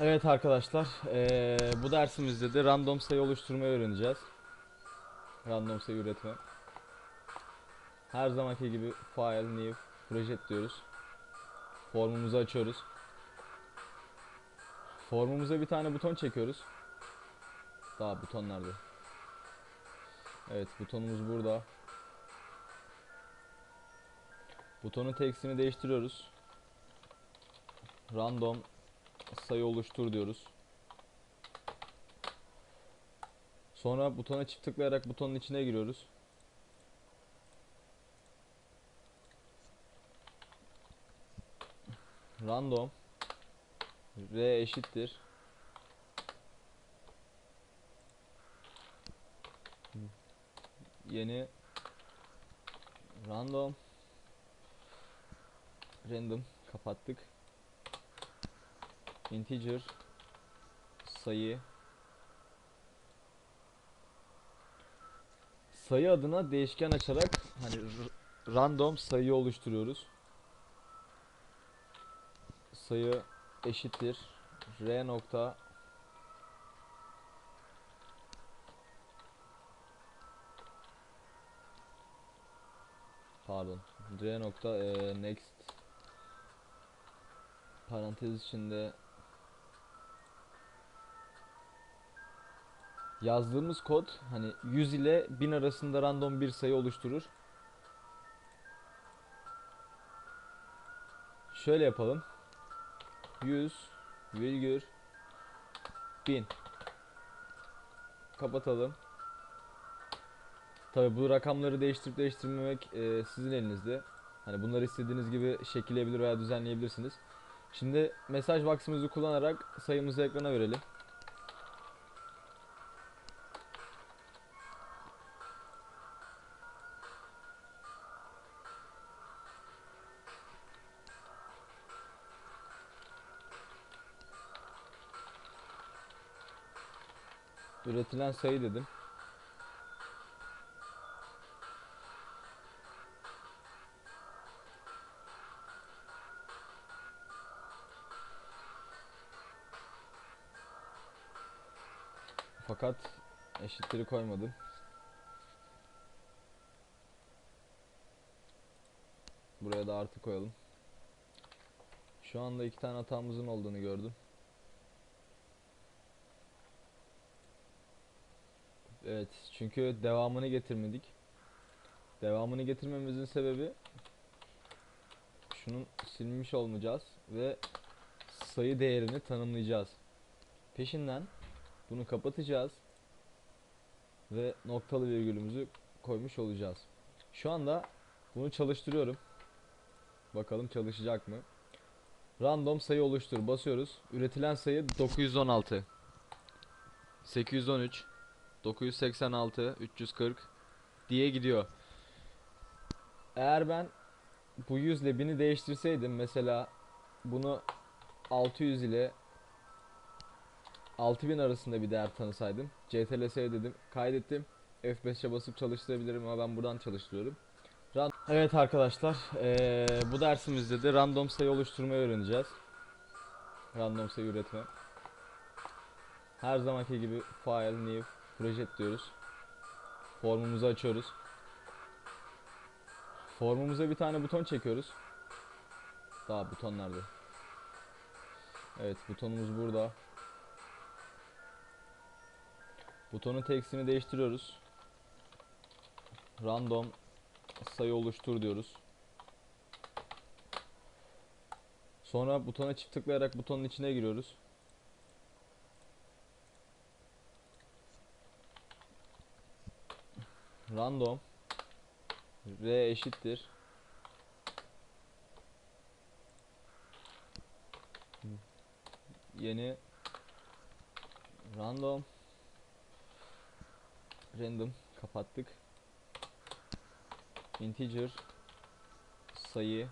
Evet arkadaşlar, eee, bu dersimizde de random sayı oluşturmayı öğreneceğiz. Random sayı üretme. Her zamanki gibi file, new, project diyoruz. Formumuzu açıyoruz. Formumuza bir tane buton çekiyoruz. Daha buton nerede? Evet, butonumuz burada. Butonun tekstini değiştiriyoruz. Random sayı oluştur diyoruz. Sonra butona çift tıklayarak butonun içine giriyoruz. Random. R eşittir. Yeni random. Random. Kapattık integer sayı sayı adına değişken açarak hani random sayı oluşturuyoruz. Sayı eşittir r nokta pardon r nokta eee, next parantez içinde yazdığımız kod hani 100 ile 1000 arasında random bir sayı oluşturur. Şöyle yapalım. 100 virgül 1000 kapatalım. Tabi bu rakamları değiştirip değiştirmemek e, sizin elinizde. Hani bunları istediğiniz gibi şekilleyebilir veya düzenleyebilirsiniz. Şimdi mesaj box'ımızı kullanarak sayımızı ekrana verelim. Üretilen sayı dedim. Fakat eşitleri koymadım. Buraya da artı koyalım. Şu anda iki tane hatamızın olduğunu gördüm. Evet, çünkü devamını getirmedik. Devamını getirmemizin sebebi şunun silmiş olmayacağız ve sayı değerini tanımlayacağız. Peşinden bunu kapatacağız ve noktalı virgülümüzü koymuş olacağız. Şu anda bunu çalıştırıyorum. Bakalım çalışacak mı? Random sayı oluştur basıyoruz. Üretilen sayı 916 813 986 340 diye gidiyor. Eğer ben bu 100 ile 1000'i değiştirseydim mesela bunu 600 ile 6000 arasında bir değer tanısaydım CTRL dedim kaydettim F5'e basıp çalıştırabilirim ama ben buradan çalıştırıyorum. Ran- evet arkadaşlar eee, bu dersimizde de random sayı oluşturmayı öğreneceğiz. Random sayı üretme. Her zamanki gibi file, new, project diyoruz. Formumuzu açıyoruz. Formumuza bir tane buton çekiyoruz. Daha buton nerede? Evet butonumuz burada. Butonun tekstini değiştiriyoruz. Random sayı oluştur diyoruz. Sonra butona çift tıklayarak butonun içine giriyoruz. Random. R eşittir. Yeni. Random. Random. Kapattık. İnteger. Sayı